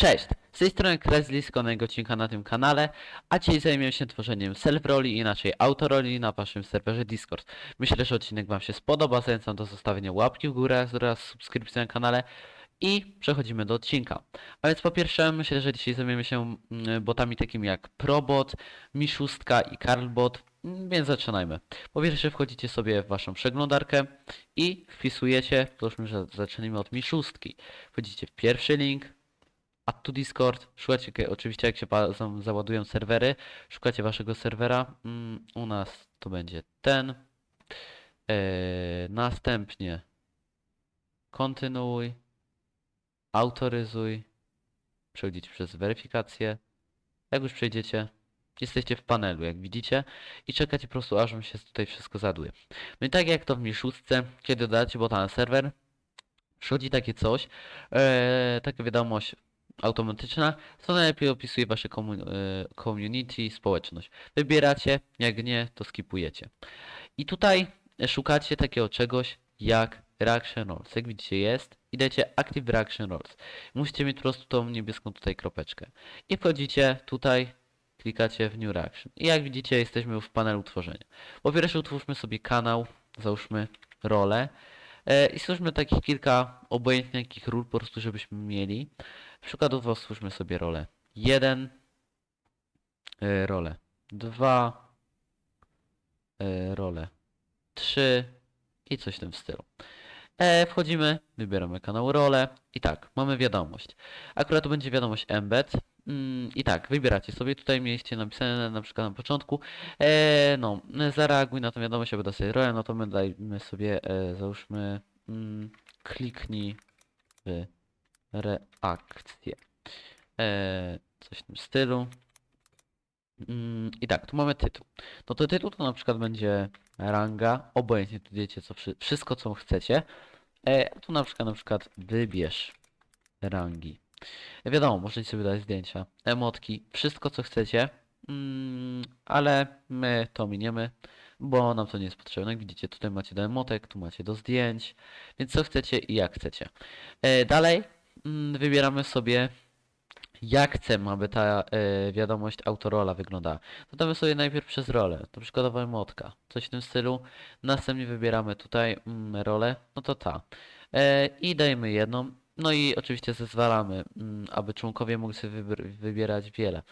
Cześć, z tej strony Kresli z kolejnego odcinka na tym kanale, a dzisiaj zajmiemy się tworzeniem self-roli, inaczej autoroli na waszym serwerze Discord. Myślę, że odcinek wam się spodoba, zachęcam do zostawienia łapki w górę oraz subskrypcji na kanale i przechodzimy do odcinka. A więc po pierwsze, myślę, że dzisiaj zajmiemy się mm, botami takimi jak Probot, Miszustka i Karlbot, mm, więc zaczynajmy. Po pierwsze wchodzicie sobie w waszą przeglądarkę i wpisujecie, to już że zaczniemy od Miszustki. Wchodzicie w pierwszy link, Add to Discord, szukacie oczywiście jak się załadują serwery, szukacie waszego serwera, mm, u nas to będzie ten, Eee, następnie kontynuuj, autoryzuj, przechodzicie przez weryfikację, jak już przejdziecie, jesteście w panelu jak widzicie i czekacie po prostu aż wam się tutaj wszystko zaduje. No i tak jak to w Miszustce, kiedy dodacie bota na serwer, przychodzi takie coś, eee, taka wiadomość automatyczna, co najlepiej opisuje wasze e, community, społeczność. Wybieracie, jak nie, to skipujecie. I tutaj szukacie takiego czegoś jak Reaction Roles. Jak widzicie jest i dajecie Active Reaction Roles. Musicie mieć po prostu tą niebieską tutaj kropeczkę. I wchodzicie tutaj, klikacie w New Reaction. I jak widzicie jesteśmy w panelu tworzenia. Po pierwsze utwórzmy sobie kanał, załóżmy rolę. E, I stwórzmy takich kilka obojętnie jakich ról po prostu żebyśmy mieli. Przykładowo stwórzmy sobie rolę 1, e, rolę 2, e, rolę 3 i coś w tym stylu. E, wchodzimy, wybieramy kanał rolę i tak, mamy wiadomość. Akurat to będzie wiadomość embed. Mm, I tak, wybieracie sobie, tutaj mieliście napisane na przykład na początku, e, no, zareaguj na tą wiadomość, aby dostać rolę, no to my dajmy sobie, e, załóżmy, mm, kliknij w reakcję. E, coś w tym stylu. Mm, I tak, tu mamy tytuł. No to tytuł to na przykład będzie ranga, obojętnie tu wiecie co, wszy- wszystko co chcecie. E, tu na przykład, na przykład wybierz rangi. Wiadomo, możecie sobie dać zdjęcia, emotki, wszystko co chcecie. Mm, ale my to miniemy, bo nam to nie jest potrzebne. Jak widzicie, tutaj macie do emotek, tu macie do zdjęć, więc co chcecie i jak chcecie. E, dalej mm, wybieramy sobie jak chcemy, aby ta e, wiadomość autorola wyglądała. Dodamy sobie najpierw przez rolę, to przykładowo emotka, coś w tym stylu. Następnie wybieramy tutaj mm, rolę, no to ta. E, I dajemy jedną. No i oczywiście zezwalamy, mm, aby członkowie mogli sobie wybier- wybierać wiele.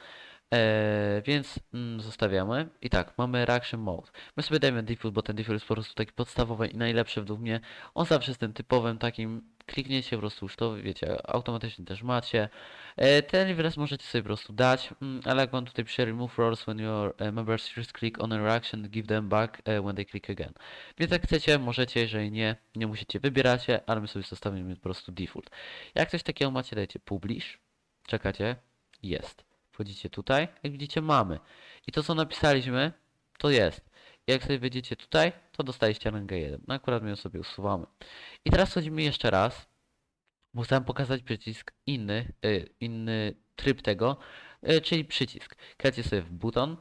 E, więc mm, zostawiamy. I tak, mamy reaction mode. My sobie dajemy default, bo ten default jest po prostu taki podstawowy i najlepszy według mnie. On zawsze jest tym typowym takim, klikniecie po prostu już to, wiecie, automatycznie też macie. E, Ten wyraz możecie sobie po prostu dać, mm, ale jak wam tutaj pisze remove roles when your e, members first click on a reaction, give them back e, when they click again. Więc jak chcecie, możecie, jeżeli nie, nie musicie, wybieracie, ale my sobie zostawimy po prostu default. Jak coś takiego macie, dajcie publish, czekacie, jest. Wchodzicie tutaj, jak widzicie mamy. I to co napisaliśmy, to jest. Jak sobie wejdziecie tutaj, to dostaliście rangę 1. No akurat my ją sobie usuwamy. I teraz wchodzimy jeszcze raz. Bo Chciałem pokazać przycisk inny, y, inny tryb tego, y, czyli przycisk. Klikacie sobie w buton,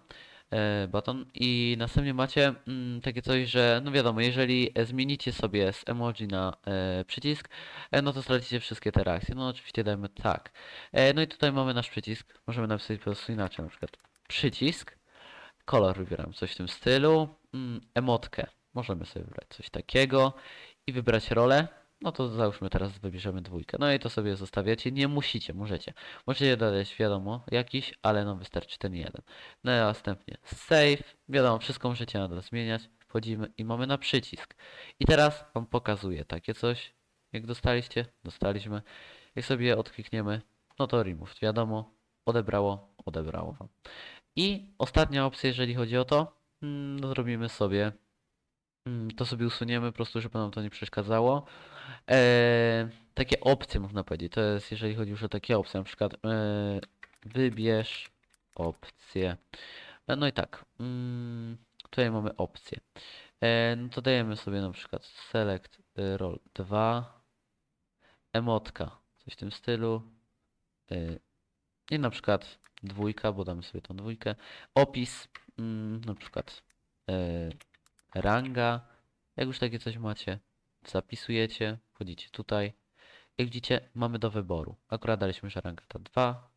button i następnie macie mm, takie coś, że no wiadomo, jeżeli e, zmienicie sobie z emoji na e, przycisk, e, no to stracicie wszystkie te reakcje. No oczywiście dajmy tak. E, no i tutaj mamy nasz przycisk. Możemy napisać po prostu inaczej, na przykład przycisk, kolor wybieram coś w tym stylu, mm, emotkę. Możemy sobie wybrać coś takiego i wybrać rolę. No to załóżmy teraz wybierzemy dwójkę. No i to sobie zostawiacie. Nie musicie, możecie. Możecie dodać wiadomo jakiś, ale no wystarczy ten jeden. No i następnie save. Wiadomo, wszystko możecie nadal zmieniać. Wchodzimy i mamy na przycisk. I teraz wam pokazuję takie coś. Jak dostaliście? Dostaliśmy. Jak sobie odklikniemy, no to remove. Wiadomo, odebrało, odebrało wam. I ostatnia opcja, jeżeli chodzi o to, no zrobimy sobie to sobie usuniemy po prostu, żeby nam to nie przeszkadzało. Eee, takie opcje można powiedzieć, to jest jeżeli chodzi już o takie opcje, na przykład eee, wybierz opcję. E, No i tak, mm, tutaj mamy opcję. Eee, no to dajemy sobie na przykład select roll 2, emotka, coś w tym stylu. I na przykład dwójka, bo damy sobie tą dwójkę. Opis, mm, na przykład ranga. Jak już takie coś macie, zapisujecie, wchodzicie tutaj jak widzicie, mamy do wyboru. Akurat daliśmy, że ranga to 2.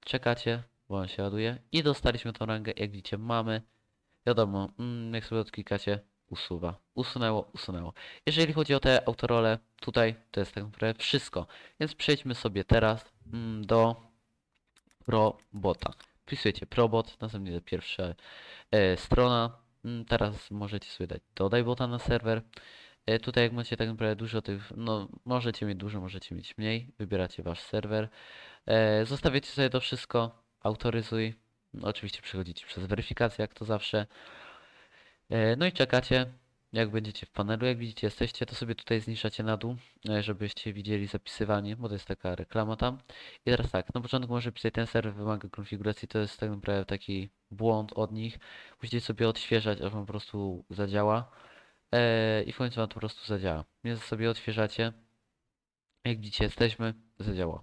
Czekacie, bo on się ładuje. I dostaliśmy tą rangę, jak widzicie, mamy. Wiadomo, mm, jak sobie odklikacie, usuwa. Usunęło, usunęło. Jeżeli chodzi o te autorole, tutaj to jest tak naprawdę wszystko. Więc przejdźmy sobie teraz mm, do probota. Wpisujecie probot, następnie pierwsza e, strona. Mm, Teraz możecie sobie dać dodaj bota na serwer. E, Tutaj jak macie tak naprawdę dużo tych, no możecie mieć dużo, możecie mieć mniej. Wybieracie wasz serwer. E, Zostawiacie sobie to wszystko, autoryzuj. Oczywiście przechodzicie przez weryfikację, jak to zawsze. E, No i czekacie, jak będziecie w panelu, jak widzicie jesteście, to sobie tutaj zniszczacie na dół, e, żebyście widzieli zapisywanie, bo to jest taka reklama tam. I teraz tak, na początku może pisać ten serwer wymaga konfiguracji, to jest tak naprawdę taki błąd od nich. Musicie sobie odświeżać, aż wam po prostu zadziała. E, I w końcu wam to po prostu zadziała. Więc sobie odświeżacie. Jak widzicie jesteśmy, zadziała.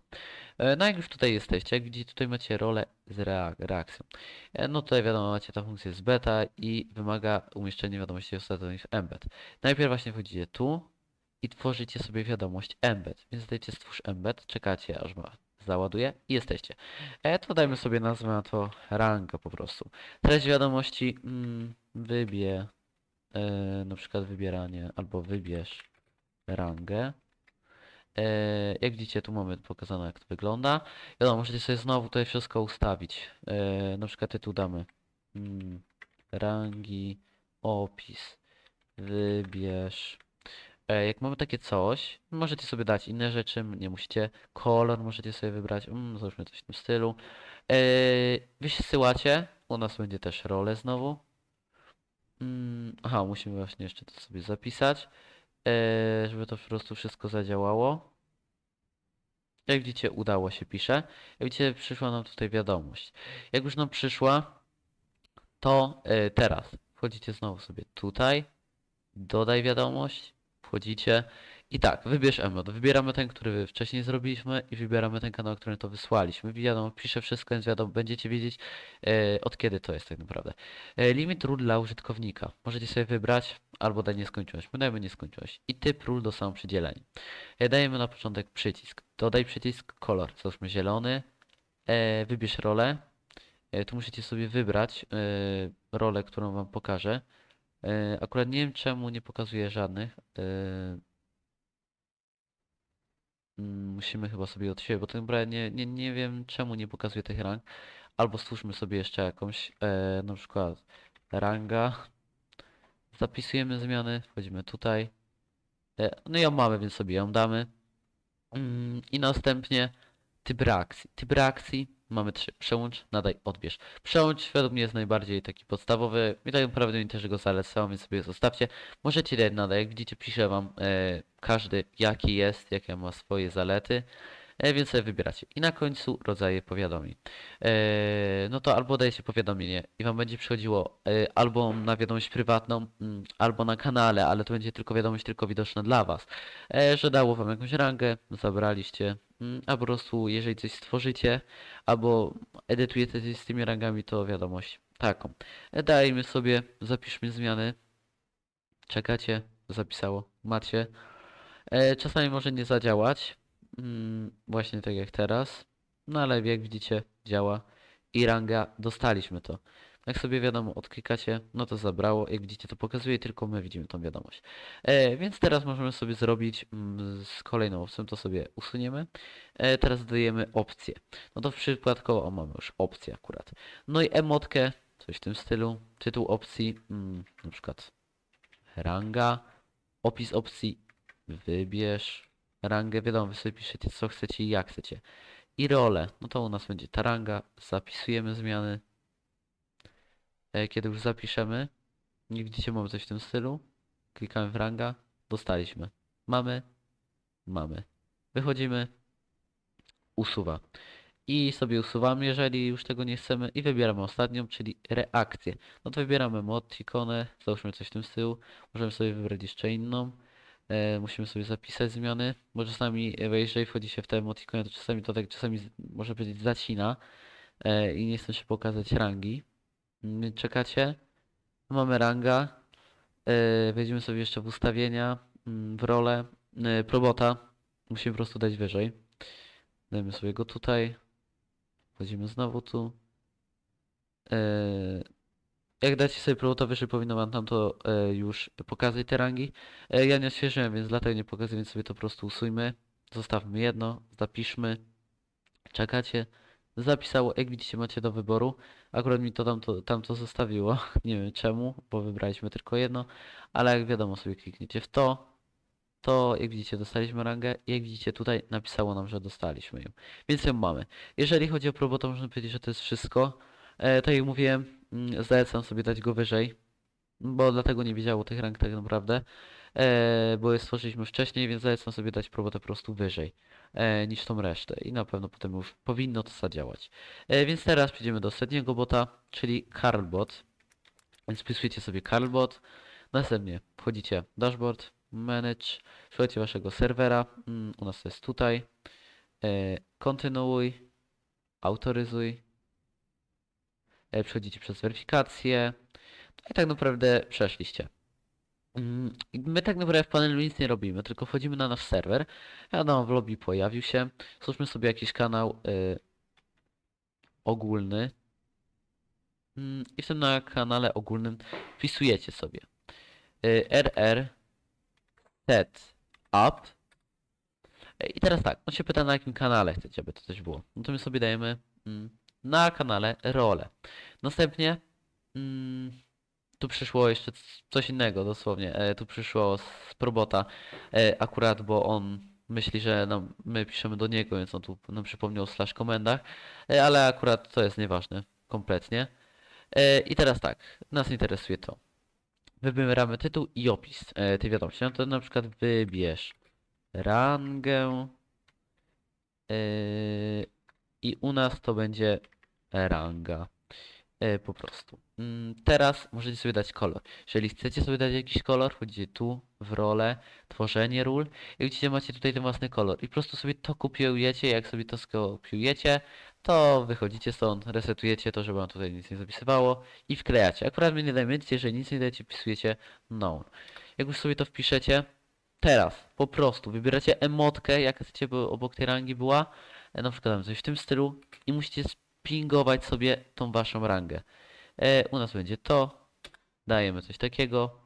E, No jak już tutaj jesteście, jak widzicie tutaj macie rolę z reak reakcją. E, No tutaj wiadomo macie ta funkcja z beta i wymaga umieszczenia wiadomości ostatnich w embed. Najpierw właśnie wchodzicie tu i tworzycie sobie wiadomość embed. Więc dajcie stwórz embed, czekacie aż ma załaduje i jesteście. E, to dajmy sobie nazwę na to ranga po prostu. Treść wiadomości mm, wybie e, na przykład wybieranie albo wybierz rangę. E, jak widzicie, tu mamy pokazane jak to wygląda. Wiadomo, możecie sobie znowu tutaj wszystko ustawić. E, na przykład tytuł damy mm, rangi, opis, wybierz. E, jak mamy takie coś, możecie sobie dać inne rzeczy, nie musicie. Kolor możecie sobie wybrać, mm, załóżmy coś w tym stylu. Wysyłacie, u nas będzie też rolę znowu. Mm, aha, musimy właśnie jeszcze to sobie zapisać, e, żeby to po prostu wszystko zadziałało. Jak widzicie, udało się, pisze. Jak widzicie, przyszła nam tutaj wiadomość. Jak już nam przyszła, to e, teraz wchodzicie znowu sobie tutaj, dodaj wiadomość, wchodzicie i tak, wybierz emot. Wybieramy ten, który wcześniej zrobiliśmy i wybieramy ten kanał, który to wysłaliśmy. Wiadomo, pisze wszystko, więc wiadomo, będziecie wiedzieć e, od kiedy to jest tak naprawdę. E, limit ról dla użytkownika. Możecie sobie wybrać albo daj nieskończoność. My dajemy nieskończoność. I typ ról do samoprzecielenia. E, dajemy na początek przycisk. Dodaj przycisk kolor. Załóżmy zielony. E, wybierz rolę. E, tu musicie sobie wybrać e, rolę, którą wam pokażę. E, akurat nie wiem czemu nie pokazuje żadnych. E, musimy chyba sobie od siebie, bo tak naprawdę nie, nie, nie wiem czemu nie pokazuje tych rang. Albo stwórzmy sobie jeszcze jakąś, e, na przykład ranga. Zapisujemy zmiany, wchodzimy tutaj. E, no ją mamy, więc sobie ją damy. Mm, I następnie typ reakcji. Typ reakcji mamy trzy. Przełącz, nadaj, odbierz. Przełącz według mnie jest najbardziej taki podstawowy. I tak naprawdę mi też go zalecam, więc sobie zostawcie. Możecie dać nadaj, jak widzicie piszę wam e, każdy jaki jest, jakie ma swoje zalety. E, więc sobie wybieracie. I na końcu rodzaje powiadomień. E, no to albo dajecie powiadomienie i wam będzie przychodziło e, albo na wiadomość prywatną, mm, albo na kanale, ale to będzie tylko wiadomość tylko widoczna dla was, e, że dało wam jakąś rangę, zabraliście, a po prostu jeżeli coś stworzycie, albo edytujecie coś z tymi rangami, to wiadomość taką. E, dajmy sobie, zapiszmy zmiany, czekacie, zapisało, macie. E, czasami może nie zadziałać, mm, właśnie tak jak teraz, no ale jak widzicie działa i ranga dostaliśmy to. Jak sobie wiadomo odklikacie, no to zabrało, jak widzicie to pokazuje, tylko my widzimy tą wiadomość. E, więc teraz możemy sobie zrobić mm, z kolejną opcją, to sobie usuniemy. E, teraz dodajemy opcję. No to w przypadku, o mamy już opcję akurat. No i emotkę, coś w tym stylu, tytuł opcji, mm, na przykład ranga, opis opcji, wybierz rangę, wiadomo, wy sobie piszecie co chcecie i jak chcecie. I rolę, no to u nas będzie ta ranga, zapisujemy zmiany. E, Kiedy już zapiszemy, nie widzicie, mamy coś w tym stylu. Klikamy w ranga, dostaliśmy. Mamy, mamy. Wychodzimy, usuwa. I sobie usuwamy, jeżeli już tego nie chcemy i wybieramy ostatnią, czyli reakcję. No to wybieramy mod, ikonę, załóżmy coś w tym stylu. Możemy sobie wybrać jeszcze inną. E, musimy sobie zapisać zmiany, bo czasami, e, jeżeli wchodzi się w te emotikony, to czasami to tak czasami może powiedzieć zacina e, i nie chce się pokazać rangi. Mm, Czekacie? Mamy ranga. E, wejdziemy sobie jeszcze w ustawienia, mm, w rolę e, probota. musimy po prostu dać wyżej. Dajmy sobie go tutaj. Wchodzimy znowu tu. Eee, jak dacie sobie próbę wyżej, powinno wam tam to e, już pokazać te rangi. E, ja nie odświeżyłem, więc dlatego nie pokazuję, więc sobie to po prostu usujmy. Zostawmy jedno, zapiszmy. Czekacie. Zapisało, jak widzicie macie do wyboru. Akurat mi to tam to, tam to zostawiło. Nie wiem czemu, bo wybraliśmy tylko jedno. Ale jak wiadomo sobie klikniecie w to, to jak widzicie dostaliśmy rangę i jak widzicie tutaj napisało nam, że dostaliśmy ją. Więc ją mamy. Jeżeli chodzi o próbę, to można powiedzieć, że to jest wszystko. E, tak jak mówiłem, mm, zalecam sobie dać go wyżej, bo dlatego nie widziało tych rank tak naprawdę, e, bo je stworzyliśmy wcześniej, więc zalecam sobie dać próbę po prostu wyżej e, niż tą resztę i na pewno potem już powinno to zadziałać. E, więc teraz przejdziemy do ostatniego bota, czyli Carlbot. Więc wpisujecie sobie Carlbot, następnie wchodzicie dashboard, manage, szukacie waszego serwera, mm, u nas to jest tutaj, e, kontynuuj, autoryzuj, e, przechodzicie przez weryfikację, no i tak naprawdę przeszliście. Mm, My tak naprawdę w panelu nic nie robimy, tylko wchodzimy na nasz serwer. Wiadomo, w lobby pojawił się. Stwórzmy sobie jakiś kanał y, ogólny. I w tym na kanale ogólnym wpisujecie sobie rr set up. I teraz tak, on się pyta na jakim kanale chcecie, aby to coś było. No to my sobie dajemy mm, na kanale rolę. Następnie mm, tu przyszło jeszcze coś innego dosłownie. E, tu przyszło z probota e, akurat, bo on myśli, że no, my piszemy do niego, więc on tu nam przypomniał o slash komendach, e, ale akurat to jest nieważne kompletnie. E, I teraz tak, nas interesuje to. Wybieramy tytuł i opis e, tej wiadomości. No to na przykład wybierz rangę e, i u nas to będzie ranga. E, po prostu. Mm, Teraz możecie sobie dać kolor. Jeżeli chcecie sobie dać jakiś kolor, wchodzicie tu w rolę, tworzenie ról i widzicie, macie tutaj ten własny kolor i po prostu sobie to kopiujecie, jak sobie to skopiujecie, to wychodzicie stąd, resetujecie to, żeby wam tutaj nic nie zapisywało i wklejacie. Akurat my nie dajemy nic, jeżeli nic nie dajecie, wpisujecie no. Jak już sobie to wpiszecie, teraz po prostu wybieracie emotkę, jak chcecie, by obok tej rangi była, e, na przykład coś w tym stylu i musicie spingować sobie tą waszą rangę. E, u nas będzie to. Dajemy coś takiego.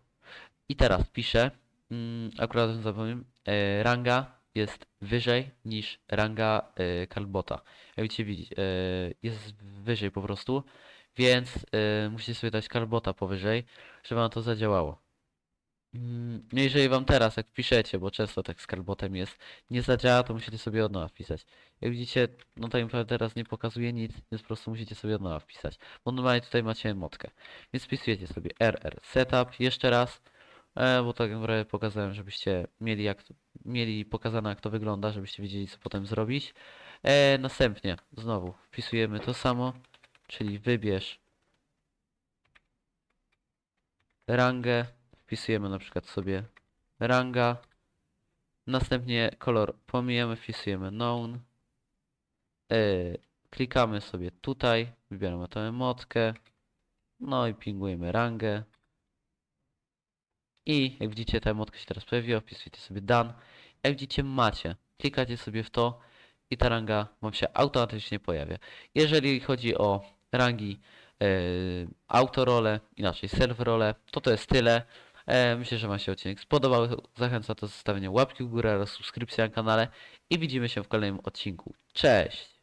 I teraz piszę. Mm, akurat zapomniałem. E, ranga jest wyżej niż ranga e, Calbota. Jak widzicie, widzicie, e, jest wyżej po prostu. Więc e, musicie sobie dać Calbota powyżej, żeby wam to zadziałało. Mm, No jeżeli wam teraz, jak piszecie, bo często tak z Calbotem jest, nie zadziała, to musicie sobie od nowa wpisać. Jak widzicie, no tak naprawdę teraz nie pokazuje nic, więc po prostu musicie sobie od nowa wpisać. Bo normalnie tutaj macie emotkę. Więc wpisujecie sobie rr setup jeszcze raz, e, bo tak naprawdę pokazałem, żebyście mieli, jak, mieli pokazane jak to wygląda, żebyście wiedzieli co potem zrobić. E, następnie znowu wpisujemy to samo, czyli wybierz rangę, wpisujemy na przykład sobie ranga, następnie kolor pomijamy, wpisujemy known, e, klikamy sobie tutaj, wybieramy tę emotkę, no i pingujemy rangę. I jak widzicie, ta emotka się teraz pojawiła, wpisujecie sobie done. Jak widzicie, macie. Klikacie sobie w to i ta ranga wam się automatycznie pojawia. Jeżeli chodzi o rangi e, autorole, inaczej serwerole, to to jest tyle. E, myślę, że Wam się odcinek spodobał. Zachęcam do zostawienia łapki w górę oraz subskrypcji na kanale i widzimy się w kolejnym odcinku. Cześć!